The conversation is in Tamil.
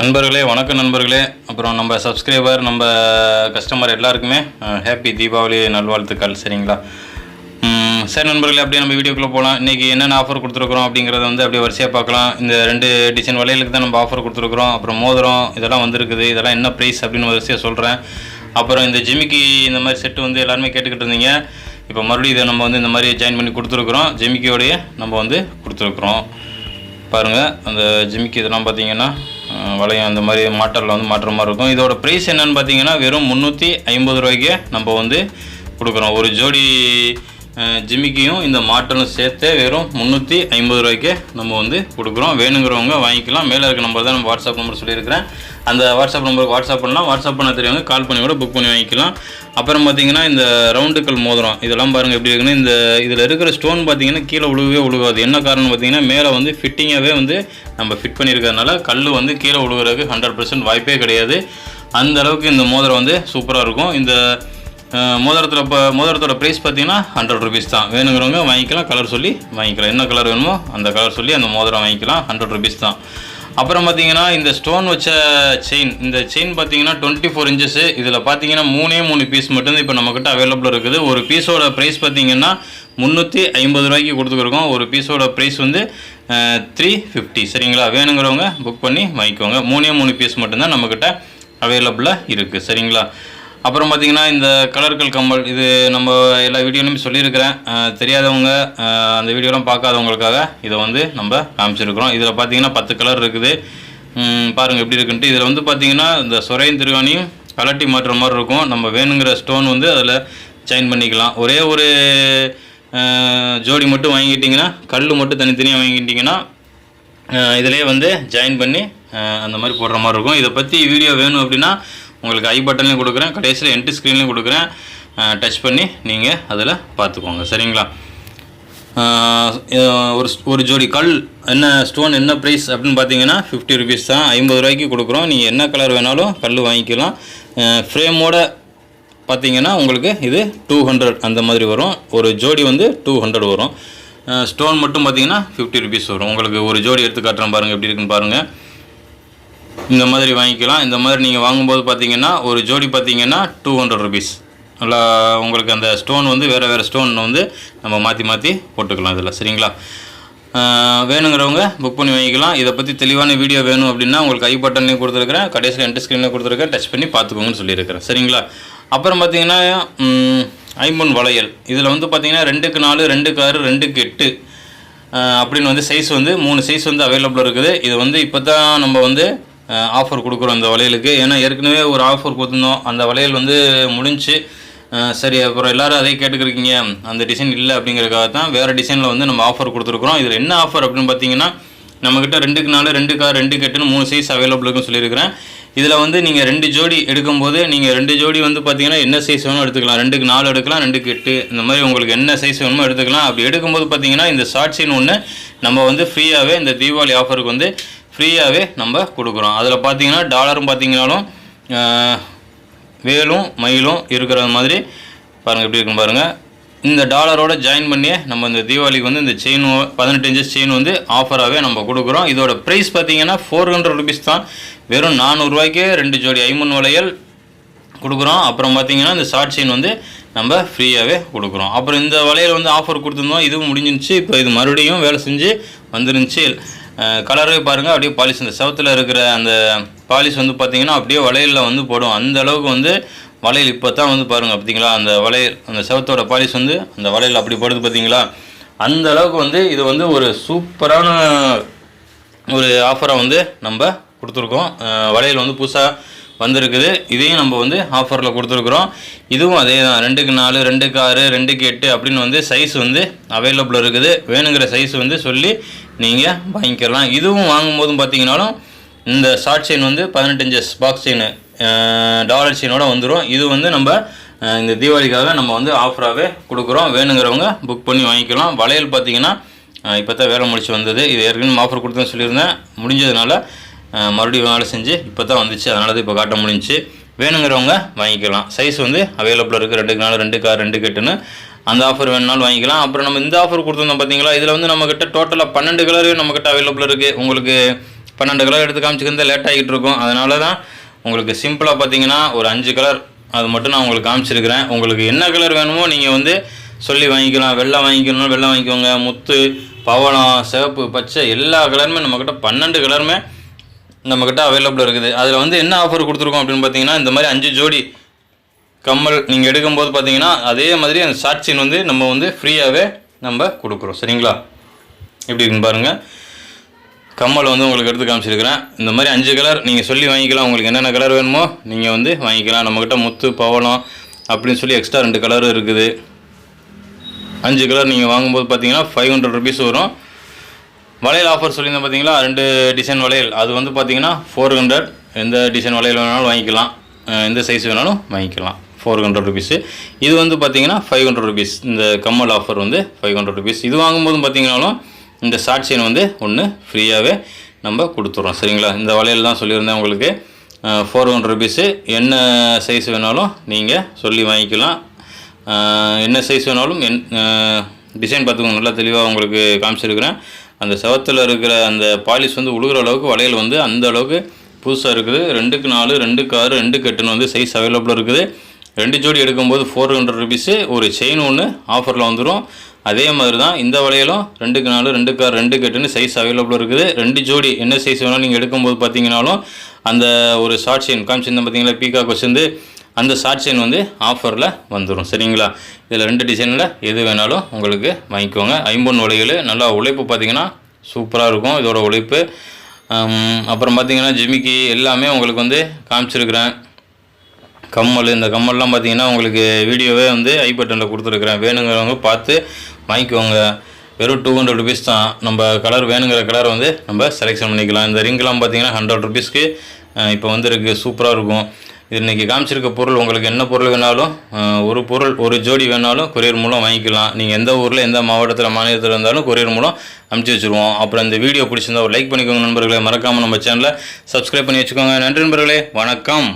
நண்பர்களே வணக்கம் நண்பர்களே. அப்புறம் நம்ம சப்ஸ்கிரைபர் நம்ம கஸ்டமர் எல்லாருக்குமே ஹாப்பி தீபாவளி நல்வாழ்த்துக்கள். சரிங்களா? சரி நண்பர்களே அப்படியே நம்ம வீடியோக்குள்ளே போகலாம் இன்றைக்கி என்னென்ன ஆஃபர் கொடுத்துருக்குறோம் அப்படிங்கிறத வந்து அப்படியே வரிசையாக பார்க்கலாம். இந்த ரெண்டு டிசைன் வளையலுக்கு தான் நம்ம ஆஃபர் கொடுத்துருக்குறோம். அப்புறம் மோதிரம் இதெல்லாம் வந்திருக்குது. இதெல்லாம் என்ன ப்ரைஸ் அப்படின்னு வரிசையாக சொல்கிறேன் அப்புறம் இந்த ஜிமிக்கி இந்த மாதிரி செட்டு வந்து எல்லாருமே கேட்டுக்கிட்டு இருந்தீங்க. இப்போ மறுபடியும் இதை நம்ம வந்து இந்த மாதிரி ஜாயின் பண்ணி கொடுத்துருக்குறோம். ஜிமிக்கியோடைய நம்ம வந்து கொடுத்துருக்குறோம். பாருங்கள் அந்த ஜிமிக்கி இதெல்லாம் பார்த்தீங்கன்னா வளையம் அந்த மாதிரி மாட்டரில் வந்து மாட்டுற மாதிரி இருக்கும். இதோட ப்ரைஸ் என்னென்னு பார்த்தீங்கன்னா வெறும் முந்நூற்றி ஐம்பது ரூபாய்க்கு நம்ம வந்து கொடுக்குறோம். ஒரு ஜோடி ஜிமிக்கியும் இந்த மாட்டலும் சேர்த்து வெறும் முந்நூற்றி ஐம்பது ரூபாய்க்கு நம்ம வந்து கொடுக்குறோம். வேணுங்கிறவங்க வாங்கிக்கலாம். மேலே இருக்க நம்பர் தான் நம்ம வாட்ஸ்அப் நம்பர் சொல்லியிருக்கிறேன். அந்த வாட்ஸ்அப் நம்பருக்கு வாட்ஸ்அப் பண்ணலாம் வாட்ஸ்அப் பண்ண தெரியவங்க கால் பண்ணி கூட புக் பண்ணி வாங்கிக்கலாம். அப்புறம் பார்த்தீங்கன்னா இந்த ரவுண்டுக்கள் மோதிரம் இதெல்லாம் பாருங்கள் எப்படி இருக்குன்னு இந்த இதில் இருக்கிற ஸ்டோன் பார்த்தீங்கன்னா கீழே உழுகவே உழுகாது. என்ன காரணம் பார்த்தீங்கன்னா மேலே வந்து ஃபிட்டிங்காகவே வந்து நம்ம ஃபிட் பண்ணியிருக்கிறதுனால கல் வந்து கீழே உழுகிறதுக்கு ஹண்ட்ரட் பர்சன்ட் வாய்ப்பே கிடையாது. அந்த அளவுக்கு இந்த மோதிரம் வந்து சூப்பராக இருக்கும். இந்த மோதிரத்தில் இப்போ மோதிரத்தோட ப்ரைஸ் பார்த்தீங்கன்னா ஹண்ட்ரட் ருபீஸ் தான். வேணுங்கிறவங்க வாங்கிக்கலாம் கலர் சொல்லி வாங்கிக்கலாம். என்ன கலர் வேணுமோ அந்த கலர் சொல்லி அந்த மோதிரம் வாங்கிக்கலாம் ஹண்ட்ரட் ருபீஸ் தான். அப்புறம் பார்த்தீங்கன்னா இந்த ஸ்டோன் வச்ச செயின் இந்த செயின் பார்த்தீங்கன்னா டுவெண்ட்டி ஃபோர் இன்ச்சஸ் இதில் பார்த்தீங்கன்னா மூணே மூணு பீஸ் மட்டும்தான் இப்போ நம்மக்கிட்ட அவைலபிள் இருக்குது. ஒரு பீஸோட ப்ரைஸ் பார்த்தீங்கன்னா முந்நூற்றி ஐம்பது ரூபாய்க்கு கொடுத்துருக்கோம். ஒரு பீஸோட ப்ரைஸ் வந்து த்ரீ ஃபிஃப்டி சரிங்களா? வேணுங்கிறவங்க புக் பண்ணி வாங்கிக்கோங்க. மூணே மூணு பீஸ் மட்டும்தான் நம்மக்கிட்ட அவைலபிளாக இருக்குது சரிங்களா? அப்புறம் பார்த்தீங்கன்னா இந்த கலர்கள் கம்மல் இது நம்ம எல்லா வீடியோலையும் சொல்லியிருக்கிறேன். தெரியாதவங்க அந்த வீடியோலாம் பார்க்காதவங்களுக்காக இதை வந்து நம்ம காமிச்சிருக்கிறோம். இதில் பார்த்தீங்கன்னா பத்து கலர் இருக்குது. பாருங்கள் எப்படி இருக்குன்ட்டு. இதில் வந்து பார்த்தீங்கன்னா இந்த சுரையும் திருவாணியும் கலட்டி மாற்றுற மாதிரி இருக்கும். நம்ம வேணுங்கிற ஸ்டோன் வந்து அதில் ஜாயின் பண்ணிக்கலாம். ஒரே ஒரு ஜோடி மட்டும் வாங்கிக்கிட்டிங்கன்னா கல் மட்டும் தனித்தனியாக வாங்கிக்கிட்டிங்கன்னா இதிலே வந்து ஜாயின் பண்ணி அந்த மாதிரி போடுற மாதிரி இருக்கும். இதை பற்றி வீடியோ வேணும் அப்படின்னா உங்களுக்கு ஐ பட்டன்லையும் கொடுக்குறேன். கடைசியில் என்ட்ரி ஸ்க்ரீன்லையும் கொடுக்குறேன். டச் பண்ணி நீங்கள் அதில் பார்த்துக்கோங்க. சரிங்களா? ஒரு ஒரு ஜோடி கல் என்ன ஸ்டோன் என்ன ப்ரைஸ் அப்படின்னு பார்த்தீங்கன்னா ஃபிஃப்டி ருபீஸ் தான். ஐம்பது ரூபாய்க்கு கொடுக்குறோம். நீங்கள் என்ன கலர் வேணாலும் கல் வாங்கிக்கலாம். ஃப்ரேமோட பார்த்தீங்கன்னா உங்களுக்கு இது டூ ஹண்ட்ரட் அந்த மாதிரி வரும். ஒரு ஜோடி வந்து டூ ஹண்ட்ரட் வரும். ஸ்டோன் மட்டும் பார்த்தீங்கன்னா ஃபிஃப்டி ருபீஸ் வரும். உங்களுக்கு ஒரு ஜோடி எடுத்து காட்டுறேன் பாருங்கள் எப்படி இருக்குன்னு பாருங்கள் இந்த மாதிரி வாங்கிக்கலாம். இந்த மாதிரி நீங்கள் வாங்கும்போது பார்த்தீங்கன்னா ஒரு ஜோடி பார்த்தீங்கன்னா டூ ஹண்ட்ரட் ருபீஸ் நல்லா உங்களுக்கு அந்த ஸ்டோன் வந்து வேறு வேறு ஸ்டோன் வந்து நம்ம மாற்றி மாற்றி போட்டுக்கலாம் இதில். சரிங்களா? வேணுங்கிறவங்க புக் பண்ணி வாங்கிக்கலாம். இதை பற்றி தெளிவான வீடியோ வேணும் அப்படின்னா உங்களுக்கு ஐ பட்டன்லேயும் கொடுத்துருக்கிறேன். கடைசியில் என்ட் ஸ்க்ரீனில் கொடுத்துருக்கேன் டச் பண்ணி பார்த்துக்கோங்கன்னு சொல்லியிருக்கிறேன். சரிங்களா? அப்புறம் பார்த்தீங்கன்னா ம், ஐம்பொன் வளையல். இதில் வந்து பார்த்திங்கன்னா ரெண்டுக்கு நாலு ரெண்டுக்கு ஆறு ரெண்டுக்கு எட்டு. அப்படின்னு வந்து சைஸ் வந்து மூணு சைஸ் வந்து அவைலபிள் இருக்குது. இது வந்து இப்போ தான் நம்ம வந்து ஆஃபர் கொடுக்குறோம் அந்த வளையலுக்கு. ஏன்னா ஏற்கனவே ஒரு ஆஃபர் கொடுத்துருந்தோம். அந்த வளையல் வந்து முடிஞ்சு சரி அப்புறம் எல்லோரும் அதே கேட்டுக்கிறீங்க அந்த டிசைன் இல்லை அப்படிங்கிறதுக்காக தான் வேறு டிசைனில் வந்து நம்ம ஆஃபர் கொடுத்துருக்குறோம். இதில் என்ன ஆஃபர் அப்படின்னு பார்த்தீங்கன்னா நம்மக்கிட்ட ரெண்டுக்கு நாலு ரெண்டு கார் ரெண்டு கட்டுன்னு மூணு சைஸ் அவைலபிளுக்குன்னு சொல்லியிருக்கிறேன். இதில் வந்து நீங்கள் ரெண்டு ஜோடி எடுக்கும்போது நீங்கள் ரெண்டு ஜோடி வந்து பார்த்தீங்கன்னா என்ன சைஸ் வேணும் எடுத்துக்கலாம். ரெண்டுக்கு நாலு எடுக்கலாம் ரெண்டுக்கு எட்டு இந்த மாதிரி உங்களுக்கு என்ன சைஸ் வேணுமோ எடுத்துக்கலாம். அப்படி எடுக்கும்போது பார்த்தீங்கன்னா இந்த ஷார்ட் சைன் ஒன்று நம்ம வந்து ஃப்ரீயாகவே இந்த தீபாவளி ஆஃபருக்கு வந்து ஃப்ரீயாகவே நம்ம கொடுக்குறோம். அதில் பார்த்தீங்கன்னா டாலரும் பார்த்தீங்கனாலும் வேலும் மயிலும் இருக்கிற மாதிரி பாருங்கள் எப்படி இருக்கும் பாருங்கள் இந்த டாலரோட ஜாயின் பண்ணியே நம்ம இந்த தீபாவளிக்கு வந்து இந்த செயின் பதினெட்டு இன்ச்சஸ் செயின் வந்து ஆஃபராகவே நம்ம கொடுக்குறோம். இதோட ப்ரைஸ் பார்த்தீங்கன்னா ஃபோர் ஹண்ட்ரட் ருபீஸ் தான். வெறும் நானூறுரூவாய்க்கே ரெண்டு ஜோடி ஐமன் வளையல் கொடுக்குறோம். அப்புறம் பார்த்தீங்கன்னா இந்த ஷார்ட் செயின் வந்து நம்ம ஃப்ரீயாகவே கொடுக்குறோம். அப்புறம் இந்த வளையல் வந்து ஆஃபர் கொடுத்துருந்தோம். இதுவும் முடிஞ்சிருச்சு. இப்போ இது மறுபடியும் வேலை செஞ்சு வந்துருந்துச்சு. கலரே பாருங்கள் அப்படியே பாலிஷ் இந்த செவத்தில் இருக்கிற அந்த பாலிஷ் வந்து பார்த்தீங்கன்னா அப்படியே வளையலில் வந்து போடும். அந்த அளவுக்கு வந்து வளையல் இப்போ தான் வந்து பாருங்கள் பார்த்தீங்களா அந்த வளையல் அந்த செவத்தோட பாலிஷ் வந்து அந்த வளையல் அப்படி படுது பார்த்தீங்களா அந்த அளவுக்கு வந்து இது வந்து ஒரு சூப்பரான ஒரு ஆஃபரை வந்து நம்ம கொடுத்துருக்கோம். வளையல் வந்து புதுசாக வந்திருக்குது. இதையும் நம்ம வந்து ஆஃபரில் கொடுத்துருக்குறோம். இதுவும் அதே தான் ரெண்டுக்கு நாலு ரெண்டுக்கு ஆறு ரெண்டுக்கு எட்டு அப்படின்னு வந்து சைஸ் வந்து அவைலபிள் இருக்குது. வேணுங்கிற சைஸ் வந்து சொல்லி நீங்கள் வாங்கிக்கலாம். இதுவும் வாங்கும்போதும் பார்த்தீங்கன்னாலும் இந்த ஷார்ட் செயின் வந்து பதினெட்டு இன்ச்சஸ் பாக்ஸ் செயின் டாலர் செயினோட வந்துடும் இது வந்து நம்ம இந்த தீபாவளிக்காக நம்ம வந்து ஆஃபராகவே கொடுக்குறோம். வேணுங்கிறவங்க புக் பண்ணி வாங்கிக்கலாம். வளையல் பார்த்தீங்கன்னா இப்போ தான் வேலை முடிச்சு வந்தது. இது ஏற்கனவே ஆஃபர் கொடுத்தேன்னு சொல்லியிருந்தேன். முடிஞ்சதுனால மறுபடியும் வேலை செஞ்சு இப்போ தான் வந்துச்சு. அதனால தான் இப்போ காட்ட முடிஞ்சுச்சு. வேணுங்கிறவங்க வாங்கிக்கலாம். சைஸ் வந்து அவைலபிள் இருக்குது ரெண்டுக்கு நாலு ரெண்டு கார் ரெண்டு கெட்டுன்னு அந்த ஆஃபர் வேணுனாலும் வாங்கிக்கலாம். அப்புறம் நம்ம இந்த ஆஃபர் கொடுத்துருந்தோம் பார்த்தீங்களா இதில் வந்து நம்மக்கிட்ட டோட்டலாக பன்னெண்டு கலரு நம்மக்கிட்ட அவைலபிள் இருக்குது உங்களுக்கு பன்னெண்டு கலர் எடுத்து காமிச்சிக்கிறது லேட் ஆகிட்டு இருக்கும். அதனால தான் உங்களுக்கு சிம்பிளாக பார்த்தீங்கன்னா ஒரு அஞ்சு கலர் அது மட்டும் நான் உங்களுக்கு காமிச்சிருக்கிறேன். உங்களுக்கு என்ன கலர் வேணுமோ நீங்கள் வந்து சொல்லி வாங்கிக்கலாம். வெள்ளம் வாங்கிக்கணும் வெள்ளம் வாங்கிக்கோங்க. முத்து பவளம் சிவப்பு பச்சை எல்லா கலருமே நம்மக்கிட்ட பன்னெண்டு கலருமே நம்மக்கிட்ட அவைலபிள் இருக்குது. அதில் வந்து என்ன ஆஃபர் கொடுத்துருக்கோம் அப்படின்னு பார்த்தீங்கன்னா இந்த மாதிரி அஞ்சு ஜோடி கம்மல் நீங்கள் எடுக்கும்போது பார்த்தீங்கன்னா அதே மாதிரி அந்த ஷார்ட் சீன் வந்து நம்ம வந்து ஃப்ரீயாகவே நம்ம கொடுக்குறோம். சரிங்களா? எப்படி இருக்குன்னு பாருங்கள் கம்மல் வந்து உங்களுக்கு எடுத்து காமிச்சிருக்கிறேன். இந்த மாதிரி அஞ்சு கலர் நீங்கள் சொல்லி வாங்கிக்கலாம். உங்களுக்கு என்னென்ன கலர் வேணுமோ நீங்கள் வந்து வாங்கிக்கலாம். நம்மக்கிட்ட முத்து பவளம் அப்படின்னு சொல்லி எக்ஸ்ட்ரா ரெண்டு கலர் இருக்குது. அஞ்சு கலர் நீங்கள் வாங்கும்போது பார்த்தீங்கன்னா ஃபைவ் ஹண்ட்ரட் ருபீஸ் வரும். வளையல் ஆஃபர் சொல்லியிருந்தேன் பார்த்தீங்களா ரெண்டு டிசைன் வளையல். அது வந்து பார்த்தீங்கன்னா ஃபோர் ஹண்ட்ரட் எந்த டிசைன் வளையல் வேணாலும் வாங்கிக்கலாம். எந்த சைஸ் வேணாலும் வாங்கிக்கலாம். ஃபோர் ஹண்ட்ரட் ருபீஸு இது வந்து பார்த்தீங்கன்னா ஃபைவ் ஹண்ட்ரட் ருபீஸ் இந்த கம்மல் ஆஃபர் வந்து ஃபைவ் ஹண்ட்ரட் ருபீஸ் இது வாங்கும்போதும் பார்த்தீங்கன்னாலும் இந்த ஷார்ட் செயின் வந்து ஒன்று ஃப்ரீயாகவே நம்ம கொடுத்துட்றோம் சரிங்களா? இந்த வளையல் தான் சொல்லியிருந்தேன் உங்களுக்கு. ஃபோர் ஹண்ட்ரட் ருபீஸு என்ன சைஸ் வேணாலும் நீங்கள் சொல்லி வாங்கிக்கலாம். என்ன சைஸ் வேணாலும் என் டிசைன் பார்த்துக்கோங்க. நல்லா தெளிவாக உங்களுக்கு காமிச்சிருக்கிறேன். அந்த செவத்தில் இருக்கிற அந்த பாலிஷ் வந்து உழுகுற அளவுக்கு வளையல் வந்து அந்த அளவுக்கு புதுசாக இருக்குது. ரெண்டுக்கு நாலு ரெண்டுக்கு ஆறு ரெண்டுக்கு எட்டுன்னு வந்து சைஸ் அவைலபிளாக இருக்குது. ரெண்டு ஜோடி எடுக்கும்போது ஃபோர் ஹண்ட்ரட் ருபீஸு ஒரு செயின் ஒன்று ஆஃபரில் வந்துடும் அதே மாதிரி தான் இந்த வளையலும் ரெண்டுக்கு நாலு ரெண்டுக்கு கார் ரெண்டு கட்டுன்னு சைஸ் அவைலபிள் இருக்குது. ரெண்டு ஜோடி என்ன சைஸ் வேணாலும் நீங்கள் எடுக்கும்போது பார்த்தீங்கனாலும் அந்த ஒரு ஷார்ட் செயின் காமிச்சிருந்தேன் பார்த்தீங்களா பீகாக் வச்சுருந்து அந்த ஷார்ட் செயின் வந்து ஆஃபரில் வந்துடும் சரிங்களா? இதில் ரெண்டு டிசைனில் எது வேணாலும் உங்களுக்கு வாங்கிக்கோங்க. ஐம்பொன் வளையல் நல்லா உழைப்பு பார்த்தீங்கன்னா சூப்பராக இருக்கும் இதோட உழைப்பு. அப்புறம் பார்த்தீங்கன்னா ஜிமிக்கி எல்லாமே உங்களுக்கு வந்து காமிச்சிருக்கிறேன். கம்மல் இந்த கம்மல்லாம் பார்த்தீங்கன்னா உங்களுக்கு வீடியோவே வந்து ஐ பட்டனில் கொடுத்துருக்குறேன். வேணுங்கிறவங்க பார்த்து வாங்கிக்கோங்க. வெறும் டூ ஹண்ட்ரட் ருபீஸ் தான். நம்ம கலர் வேணுங்கிற கலர் வந்து நம்ம செலெக்ஷன் பண்ணிக்கலாம். இந்த ரிங்கெலாம் பார்த்தீங்கன்னா ஹண்ட்ரட் ருபீஸ்க்கு இப்போ வந்துருக்கு. சூப்பராக இருக்கும். இது இன்றைக்கி காமிச்சிருக்க பொருள் உங்களுக்கு என்ன பொருள் வேணாலும் ஒரு பொருள் ஒரு ஜோடி வேணாலும் கொரியர் மூலம் வாங்கிக்கலாம். நீங்கள் எந்த ஊரில் எந்த மாவட்டத்தில் மாநிலத்தில் இருந்தாலும் கொரியர் மூலம் அனுப்பிச்சி வச்சுருவோம். அப்புறம் இந்த வீடியோ பிடிச்சிருந்தா ஒரு லைக் பண்ணிக்கோங்க நண்பர்களே. மறக்காமல் நம்ம சேனலை சப்ஸ்கிரைப் பண்ணி வச்சுக்கோங்க. நன்றி நண்பர்களே. வணக்கம்.